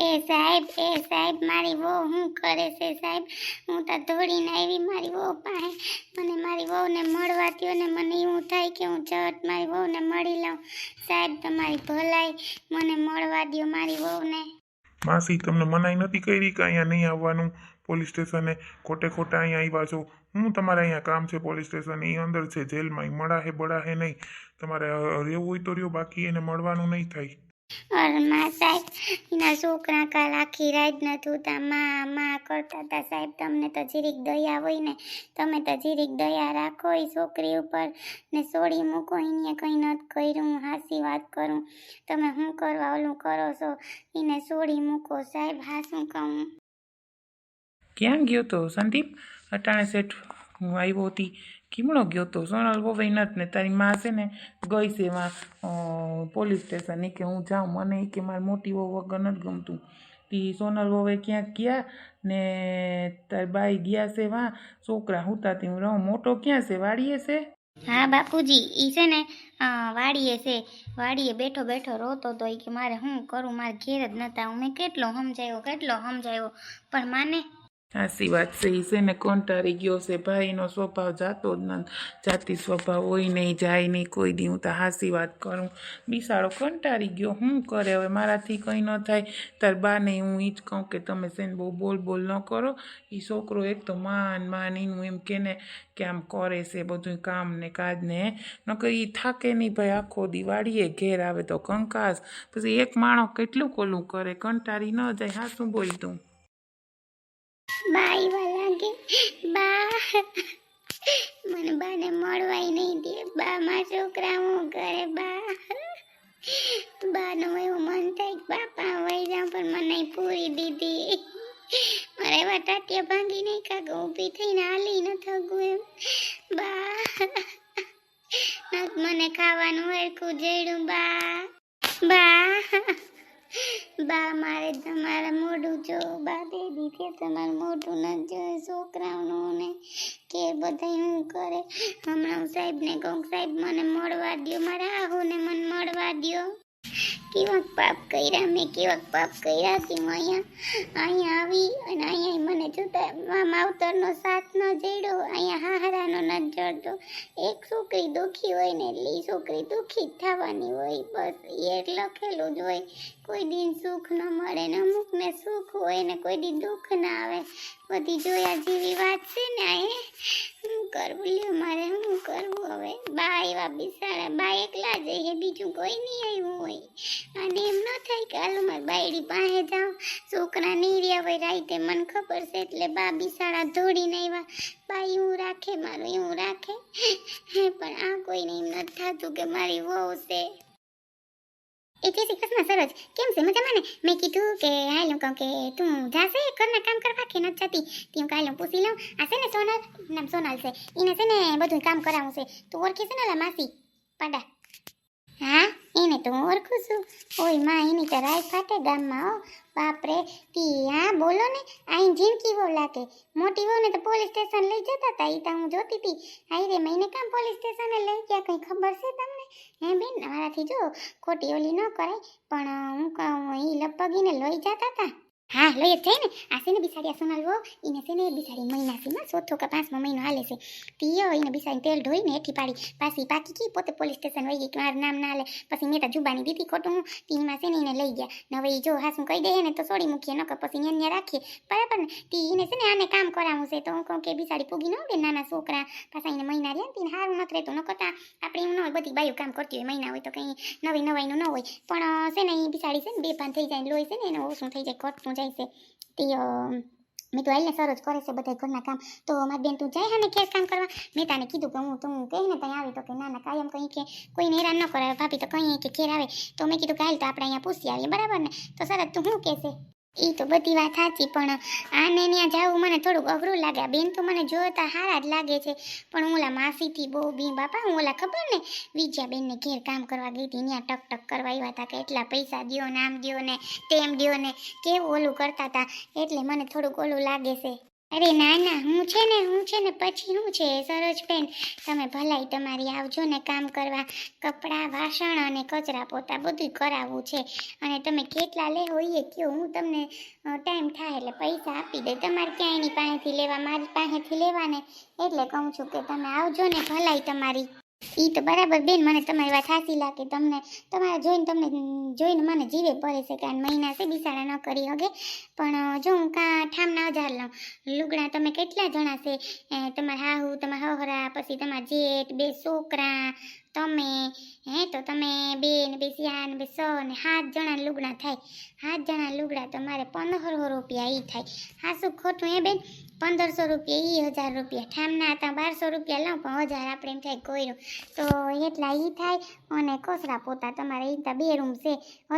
એ સાહેબ એ સાહેબ, મારી વહુ શું કરે છે સાહેબ? હું તો દોડીને આવી મારી વહુ પાસે. મને મારી વહુને મળવા દ્યો ને મને એવું થાય કે હું ઝટ મારી વહુને મળી લઉં. સાહેબ, તમારી ભલાઈ. મને મળવા દ્યો મારી વહુને. માસી, તમને મનાઈ નથી કરી કે અહીંયા નહીં આવવાનું પોલીસ સ્ટેશને? ખોટે ખોટા અહીંયા આવ્યા છો. હું તમારે અહીંયા કામ છે પોલીસ સ્ટેશન? એ અંદર છે જેલમાં. ઈ મળાહે બળાહે નહીં. તમારે રહેવું હોય તો રહ્યો. બાકી એને મળવાનું નહીં થાય. અરે સાહેબ, એના છોકરા કાલ આખી રાત નથી ઉતા માં માં કરતા હતા સાહેબ, તમને તો જીરીક દયા હોય ને, તમે તો જીરીક દયા રાખો, એ છોકરી ઉપર ને છોડી મૂકો એને કંઈ નથી કર્યું હાસી વાત કરું. તમે શું કરવા ઓલું કરો છો? એને છોડી મૂકો સાહેબ, હા શું કહું? ક્યાં ગયો તો સંદીપ? અટાણે શેઠ હું આવ્યો હતી કીમણો ગયો તો સોનલ વોવાઈ નથી ને તારી માં છે ને ગઈ છે એમાં પોલીસ સ્ટેશન એ કે હું જાઉં મને એ કે મારી મોટી વહુ વગર નથી ગમતું તી સોનલ વોવે ક્યાંક ગયા ને તારી બાઈ ગયા છે વાં છોકરા હુતાતી હું રહું મોટો ક્યાં છે વાડીએ છે હા બાપુજી એ છે ને વાડીએ છે વાડીએ બેઠો બેઠો રોતો તો કે મારે શું કરું મારે ઘેર જ નતા મેં કેટલો સમજાયો કેટલો સમજાયો પણ માને સાચી વાત છે એ છે ને કંટાળી ગયો છે ભાઈનો સ્વભાવ જાતો જ ન જાતિ સ્વભાવ હોય નહીં જાય નહીં કોઈ દી હું તો હાસી વાત કરું બિસાડો કંટાળી ગયો હું કરે હવે મારાથી કંઈ ન થાય તાર બાને હું એ જ કહું કે તમે છે બહુ બોલ બોલ ન કરો એ છોકરો એક તો માન માન એનું એમ કે ને કે આમ કરે છે બધું કામ ને કાજ ને નકર એ થાકે નહીં ભાઈ આખો દિવાળીએ ઘેર આવે તો કંકાસ પછી એક માણસ કેટલું કોલું કરે કંટાળી ન જાય હા શું બોલ તું વાલા કે બા. મને બાને મળવાય નહીં દે. બા માં છોકરા હું કરે બા મોઢું જોઈએ છોકરાઓનું ને કે બધા હું કરે? હમણાં હું સાહેબને કહું સાહેબ, મને મળવા દ્યો, મારા આહુને મને મળવા દ્યો. કેવાક પાપ કર્યા, મેં કેવાક પાપ કર્યા હતી હું અહીંયા અહીંયા આવી અને અહીંયા મને જોતા માવતરનો સાથ ન જડ્યો, અહીંયા હાહરાનો ન જડતો. એક છોકરી દુઃખી હોય ને એટલે એ છોકરી દુઃખી જ થવાની હોય, બસ એ લખેલું જ હોય. કોઈ દિન સુખ ન મળે ને અમુકને સુખ હોય ને કોઈ દિન દુઃખ ના આવે. બધી જોયા જેવી વાત છે ને આ શું કરવું? લ્યો, મારે શું કરવું હવે? બા એવા બિસાડા, બા એકલા જઈએ બીજું કોઈ નહીં આવ્યું હોય. અને એમ ન થાય કે હાલો મારી બાયડી પાસે જાઉં. છોકરા નહીં હોય રાઈતે મને ખબર છે, એટલે બા બિસાડા ધોડીને આવ્યા. બા એવું રાખે, મારું એવું રાખે. પણ આ કોઈને એમ નથી થતું કે મારી વહુ છે. એ જય શ્રી કૃષ્ણ સરોજ કેમ છે? મજામાં ને? મેં કીધું કે હાલ કહું કે તું જાશે? ઘરના કામ કરવા કે નથી જતી? તી હું કાલે પૂછી લઉં. આ છે ને સોનલ? નામ સોનલ છે. એને છે ને બધું કામ કરાવવું છે. તું ઓળખી છે ને માસી? પાડા. હા? એને તો હું ઓળખું છું. ઓયમાં, એની તો રાય ફાટે ગામમાં, હો. બાપરે, તી, હા, બોલો ને. આઈ જિંદગી બહુ લાગે. મોટી વહુને તો પોલીસ સ્ટેશન લઈ જતા હતા એ તો હું જોતી હતી આઈ રે મહિને કામ પોલીસ સ્ટેશને લઈ ગયા, કંઈ ખબર છે તમને? હે બેન, મારાથી જો, ખોટી ઓલી ન કરાય. પણ, હું કહું એ લગભગ એને લઈ જતા હતા હા, લઈ જ જાય ને. આ છે ને બિસાડી આ સોનલ એને છે ને બિસાડી મહિનાસીમાં ચોથો કે પાંચમો મહિનો હાલે છે. તીયો એને બિસાડી તેલ ધોઈને હેઠી પાડી. પાછી પાકી કી પોતે પોલીસ સ્ટેશન વહી ગઈ મારું નામ ના હાલે. પછી મેં તો જુબાની દીધી ખોટું હું. તીમાં છે ને એને લઈ ગયા. ને હવે જો હાસું કહી દે ને તો છોડી મૂકીએ, નકર પછી ન્યા રાખીએ. બરાબર ને? તી એને છે ને આને કામ કરાવવું છે. તો હું કહું કે બિસાડી પૂગી ન હોય નાના છોકરા. પાછા એને મહિના રહ્યા ને તીને હારું નથી રહેતું. ન કરતા આપણે એમ ન હોય, બધી બાયું કામ કરતી હોય, મહિના હોય તો કંઈ નવી નવાઈનું ન હોય. પણ છે ને એ બિસાડી છે ને બે પાન થઈ જાય લોહી છે ને એને ઓછું થઈ જાય, ઘટતું જાય છે તીઓ, મેં તો હાલને સરસ કરે છે બધા ઘરના કામ. તો મારી બેન તું જાય હા ને ખેર કામ કરવા. મેં તને કીધું કે હું તું કહે ને ત્યાં આવી તો કે ના ના, કાયમ કંઈ કે, કોઈને હેરાન ન કરે ભાભી તો કંઈ કે ઘેર આવે. તો મેં કીધું કે હાલ તો આપણે અહીંયા પૂછી આવીએ, બરાબર ને? તો સરસ, તું શું કહેશે? એ તો બધી વાત સાચી, પણ આને ત્યાં જવું મને થોડુંક અઘરું લાગે. બેન તો મને જોતા હારા જ લાગે છે. પણ હું ઓલા માસીથી, બહુ બી બાપા, હું ઓલા ખબર ને વિજયા બેનને ઘેર કામ કરવા ગઈ હતી ત્યાં ટક ટક કરવા આવ્યા હતા કે એટલા પૈસા દ્યો ને આમ દ્યો ને તેમ દ્યો ને, કેવું ઓલું કરતા હતા એટલે મને થોડુંક ઓલું લાગે છે. અરે ના ના, હું છે ને, હું છે ને પછી હું છે, સરોજબેન? તમે ભલાઈ તમારી આવજો ને કામ કરવા. કપડાં, વાસણ અને કચરા પોતા બધું કરાવવું છે. અને તમે કેટલા લેવો એ કયો, હું તમને ટાઈમ થાય એટલે પૈસા આપી દે. તમારે ક્યાં એની પાસેથી લેવા, મારી પાસેથી લેવા ને એટલે કહું છું કે તમે આવજો ને ભલાઈ તમારી. ઈ તો બરાબર બેન, મને તમારી વાત સાચી લાગે. તમને, તમારે જોઈને, તમને જોઈને મને જીવે પડે છે કારણ મહિના છે, બિસાડા ન કરી હગે. પણ જો હું કાં ઠામના હજાર લઉં. લુગડા તમે કેટલા જણા છે? તમારા હાહુ, તમારા હહરા, પછી તમારા જેઠ, બે છોકરા, તમે, હે, તો તમે બે ને બે સિયા બે સ ને સાત જણા લુગડા થાય. સાત જણા લુગડા તમારે પંદરસો રૂપિયા ઈ થાય. હાસું ખોટું હે બેન? પંદરસો રૂપિયા એ હજાર રૂપિયા. ઠામના હતા, બારસો રૂપિયા લઉં પણ હજાર આપણે એમ થાય કોઈનું તો એટલા એ થાય, અને કોસરા પોતા તમારે એ બે રૂમ છે,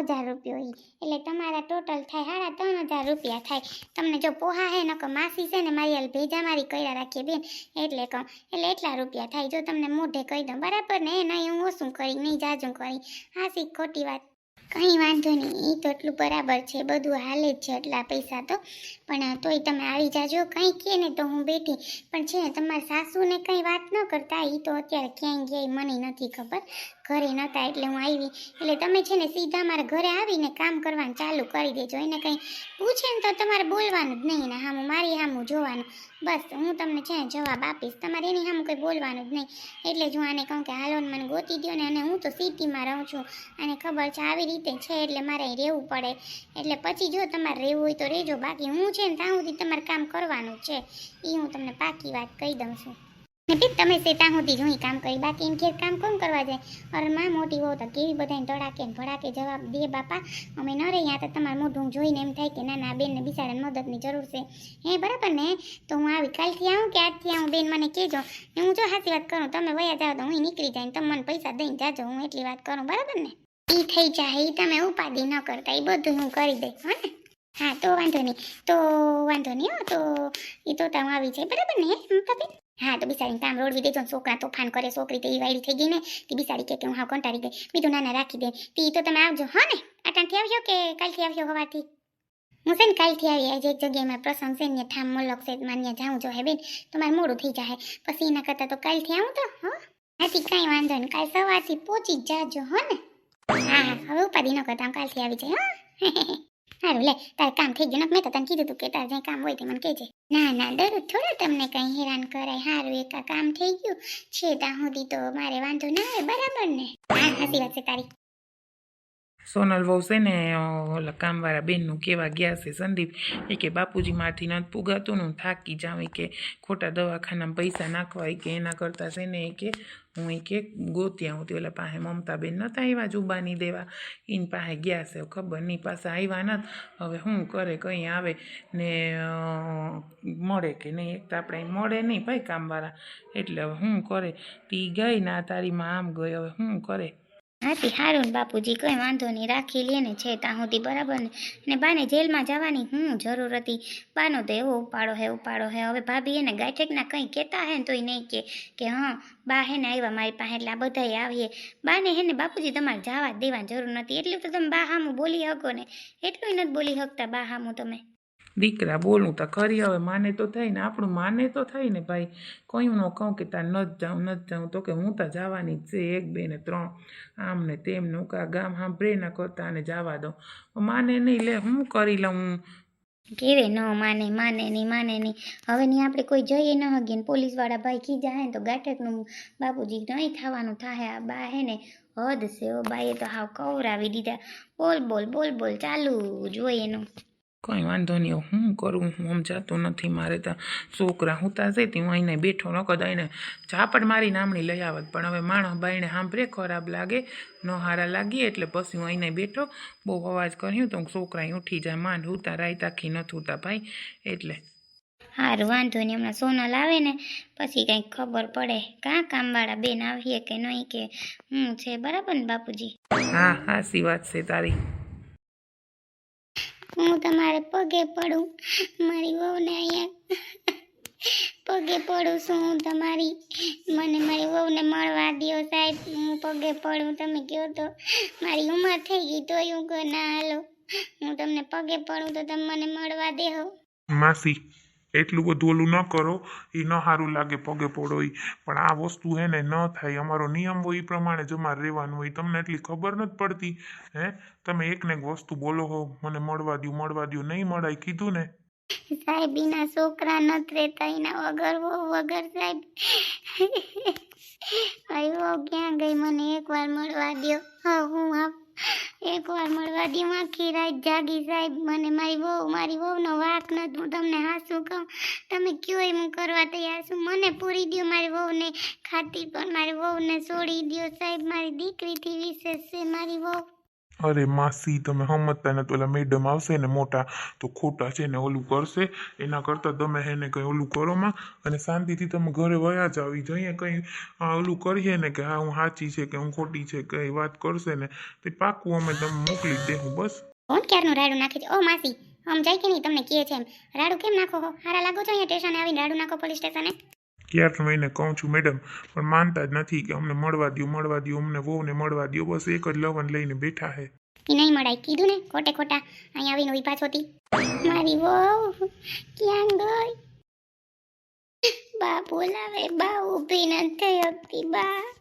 હજાર રૂપિયો એ એટલે તમારા ટોટલ થાય સાડા ત્રણ હજાર રૂપિયા થાય. તમને જો પોહા હે નકો માસી છે ને, મારી હાલ ભેજા મારી કર્યા રાખીએ બેન. એટલે કહું, એટલે એટલા રૂપિયા થાય. જો તમને મોઢે કહી દઉં, બરાબર ને? નહીં, હું ઓછું કરી, નહીં જાજું કરી. હાસી ખોટી વાત કંઈ વાંધો નહીં એ તો એટલું બરાબર છે, બધું હાલે જ છે એટલા પૈસા તો. પણ તોય તમે આવી જાજો, કંઈ કહે ને તો હું બેઠી. પણ છે ને, તમારા સાસુને કંઈ વાત ન કરતા એ તો અત્યારે ક્યાંય ગયા મને નથી ખબર. ઘરે નહોતા એટલે હું આવી. એટલે તમે છે ને, સીધા મારા ઘરે આવીને કામ કરવાનું ચાલુ કરી દેજો. એને કંઈ પૂછે ને તો તમારે બોલવાનું જ નહીં ને, હામું, મારી હામું જોવાનું. બસ, હું તમને છે જવાબ આપીશ. તમારે એની સામે કંઈ બોલવાનું જ નહીં. એટલે જ હું આને કહું કે હાલો મને ગોતી દો ને, અને હું તો સિટીમાં રહું છું. અને ખબર છે આવી રીતે છે એટલે મારે રહેવું પડે. એટલે પછી જો તમારે રહેવું હોય તો રહેજો. બાકી હું છે ને ત્યાં સુધી તમારે કામ કરવાનું છે. એ હું તમને પાકી વાત કહી દઉં છું. ને તમે સેતા ત્યાં સુધી જ કામ કરી. બાકી એમ ઘેર કામ કોણ કરવા જાય? અરે માં મોટી હોવ તો કેવી બધાને ધડાકે ને ભડાકે જવાબ દે બાપા. અમે ન રહ્યા તો તમારું મોઢું જોઈને એમ થાય કે ના ના બેનને બિચારાને મદદની જરૂર છે. હે, બરાબર ને? તો હું આવી કાલથી આવું કે આજથી આવું? બેન મને કહેજો. ને હું જો સાચી વાત કરું, તમે વયા જાઓ તો હું નીકળી જાય ને તમે મને પૈસા દઈને જાજો, હું એટલી વાત કરું. બરાબર ને? એ થઈ જાય એ તમે ઉપાધિ ન કરતા એ બધું હું કરી દઈશ, હા ને? હા, તો વાંધો નહીં, તો વાંધો નહીં હો, તો એ તો તમે આવી જાય. બરાબર ને હા, તો બિચારીને કામ રોડવી દેજો ને છોકરા તોફાન કરે, છોકરી તો એ થઈ ગઈ ને તે બિચારી કે હું હા કંટાળી ગઈ. બીજું નાના, રાખી દે. તી તો તમે આવજો, હા ને? આટાણથી આવજો કે કાલથી આવજો હવાથી હું છે ને કાલથી આવી, આજે એક જગ્યાએ મારા પ્રસંગ છે ને ઠામ મલક છે માન્ય જાઉં જો હે બેન, તો મારે મોડું થઈ જાય પછી એના કરતાં તો કાલથી આવું તો, હો? હાથી કાંઈ વાંધો નહીં, કાલ સવારથી પહોંચી જ જાજો, હો ને? હા હા, હવે ઉપાધિ ન કરતા કાલથી આવી જાય હા? સારું લે, તારે કામ થઈ ગયું ને મેં તો તને કીધું તું કે તારે કામ હોય તે મને કહેજે. ના ના દરરોજ થોડા તમને કંઈ હેરાન કરાય. સારું એક કામ થઈ ગયું. છે ત્યાં સુધી તો મારે વાંધો ના આવે, બરાબર ને? હા સાચી વાત છે તારી. સોનલ વહુ છે ને ઓલા કામવાળા બેનનું કેવા ગયા છે સંદીપ એ કે બાપુજીમાંથી નથી પુગાતું ને હું થાકી જાઉં એ કે ખોટા દવાખાનામાં પૈસા નાખવા એ કે એના કરતાં છે ને એ કે હું એ કે ગોતી આવું તે ઓલા પાસે મમતાબેન નહોતા આવ્યા જુબાની દેવા એની પાસે ગયા છે ખબર નહીં પાસે આવ્યા નથી હવે શું કરે કંઈ આવે ને મળે કે નહીં એક તો આપણે મળે નહીં ભાઈ કામવાળા એટલે હવે શું કરે તી ગઈ ના તારીમાં આમ ગઈ હવે શું કરે હાથી હારું બાપુજી, કોઈ વાંધો નહીં, રાખી લે ને છે ત્યાં સુધી બરાબર ને. ને બાને જેલમાં જવાની હું જરૂર હતી. બાનો તો એવો ઉપાડો હે ઉપાડો હે. હવે ભાભી એને ગાંઠેકના કંઈ કહેતા હે ને તોય નહીં કે કે હા, બા હે ને આવ્યા મારી પાસે, એટલે આ બધાય આવીએ. બાને હે ને બાપુજી તમારે જવા દેવાની જરૂર નથી એટલું તો તમે બા હામું બોલી શકો ને. એટલું નથી બોલી શકતા બા હામું તમે. દીકરા બોલું તો ખરી, હવે માને તો થાય ને, આપણું માને તો થાય ને ભાઈ. કોઈ ન કહું કે તાર નથી જાઉં નથી જાઉં. તો કે હું તો જવાની જ છે, એક, બે ને ત્રણ. આમ ને તેમ ને કા ગામ સાંભળે ના કરતા અને જવા દઉં. માને નહીં, લે, હું કરી લઉં? કેવે ન માને માને નહીં માને નહીં. હવે નહીં આપણે કોઈ જઈએ ન હગીએ ને, પોલીસવાળા ભાઈ કીધા હે ને તો ગાંઠકનું બાપુજી નહીં થવાનું થાય આ બા હે ને, હદ છે ઓ બાઈએ તો હાવ કવરાવી દીધા. બોલ બોલ બોલ બોલ, ચાલુ જોઈએ એનું. કંઈ વાંધો નહીં હું કરું? હું સમજાતું નથી મારે તો છોકરા હું તા છે હું અહીંને બેઠો ન કદ એને ઝાપડ મારી નામણી લઈ આવત. પણ હવે માણસ બાઈને સાંભળે ખરાબ લાગે ન હારા લાગીએ એટલે પછી હું અહીંને બેઠો બહુ અવાજ કર્યું તો છોકરા ઉઠી જાય માંડ ઉતા રાયતા તાખી નથી ઉતા ભાઈ એટલે. હાર વાંધો નહીં હમણાં સોનલ આવે ને પછી કંઈક ખબર પડે કાં કામવાળા બેન આવીએ કે નહીં કે હું છે બરાબર ને બાપુજી? હા હાસી વાત છે તારી. હું તમારે પગે પડું. મારી વહુને અહીંયા પગે પડું છું હું તમારી. મને મારી વહુને મળવા દ્યો સાહેબ. હું પગે પડું. તમે કહો તો મારી ઉંમર થઈ ગઈ તોય હું ના હાલો હું તમને પગે પડું તો તમે મને મળવા દેહો. માસી એટલું બધું ઓલું ન કરો એ ન સારું લાગે પગે પડો એ પણ આ વસ્તુ હે ને ન થાય, અમારો નિયમ હોય એ પ્રમાણે જ અમારે રહેવાનું હોય. તમને એટલી ખબર નથી પડતી, હે? તમે એક ને એક વસ્તુ બોલો હો, મને મળવા દઉં મળવા દઉં નહીં મળાય, કીધું ને? સાહેબ, એના છોકરા નથી રહેતા, એના વગર વો વગર, સાહેબ. વહુ ક્યાં ગઈ? મને એકવાર મળવા દો હા, હું આપ એકવાર મળવા હું આખી રાત જાગી સાહેબ મને મારી વહુ, મારી વહુનો વાક નથી હું તમને હાસું કહું. તમે કયો એમ કરવા તૈયાર છું? મને પૂરી દ્યો મારી વહુને ખાતી, પણ મારી વહુને છોડી દ્યો સાહેબ. મારી દીકરીથી વિશેષ છે મારી વહુ. અરે માસી, તમે સમજતા નથી ઓલા મેડમ આવશે ને મોટા, તો ખોટા છે ને ઓલું કરશે. એના કરતાં તમે એને કંઈ ઓલું કરો માં, અને શાંતિથી તમે ઘરે વયા જ આવી જઈએ કંઈ ઓલું કરીએ ને કે હા, હું સાચી છે કે હું ખોટી છે કંઈ વાત કરશે ને, તે પાકું અમે તમે મોકલી જ દેવું બસ. કોણ ક્યારનું રાડું નાખે છે? ઓ માસી, આમ જાય કે નહીં? તમને કહે છે એમ. રાડું કેમ નાખો હારા લાગો છો અહીંયા સ્ટેશને આવીને રાડું નાખો પોલીસ સ્ટેશને? ક્યારનું એને કહું છું, મેડમ, પણ માનતા જ નથી કે અમને મળવા દો મળવા દો અમને વહુને મળવા દ્યો, બસ એક જ લવન લઈને બેઠા હે. એ નહીં મળાય. કીધું ને, ખોટે ખોટા. અહીંયા આવીને ઊભા છોતી મારી વહુ, ક્યાં ગઈ? બા, બોલાવે. બા, ઊભી નથી શકતી બા.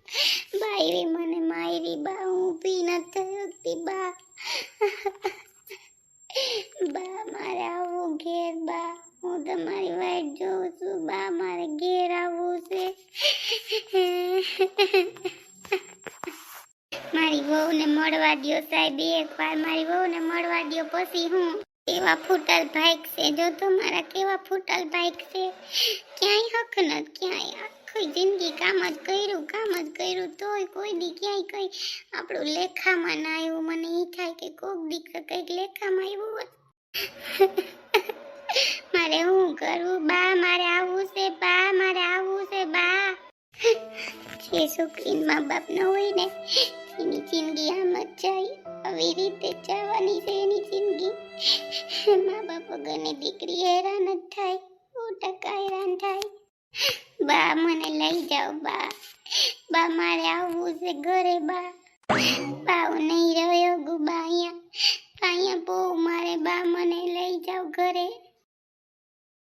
બાયરી મને માયરી. બા, ઊભી નથી શકતી બા. બા, મારે આવવું ઘેર બા. હું તમારી વાઈટ જોઉં છું બા, મારે ઘેર આવવું છે. મારી વહુને મળવા દ્યો સાહેબ એકવાર મારી વહુને મળવા દ્યો પછી હું કેવા ફૂટલ ભાઈક છે? જો તો મારા કેવા ફૂટલ ભાઈક છે. ક્યાંય હક નથી, ક્યાંય આખી જિંદગી કામ જ કર્યું, કામ જ કર્યું, તોય કોઈ દી ક્યાંય કંઈ. આપણું લેખામાં ના આવ્યું, મને એ થાય કે કોક દી કંઈક લેખામાં આવ્યું હોત. મારે શું કરવું બા, મારે આવવું છે, બા, મારે આવવું છે, બા. જે છોકરીને મા બાપ ન હોય ને, એની જિંદગી આમ જ જાય. આવી રીતે જવાની છે એની જિંદગી. મા બાપ વગરની દીકરી હેરાન જ થાય સો ટકા હેરાન થાય. બા, મને લઈ જાઓ, બા. બા, મારે આવવું છે ઘરે, બા. બા, હું નહીં રહ્યો ગુ ઘરે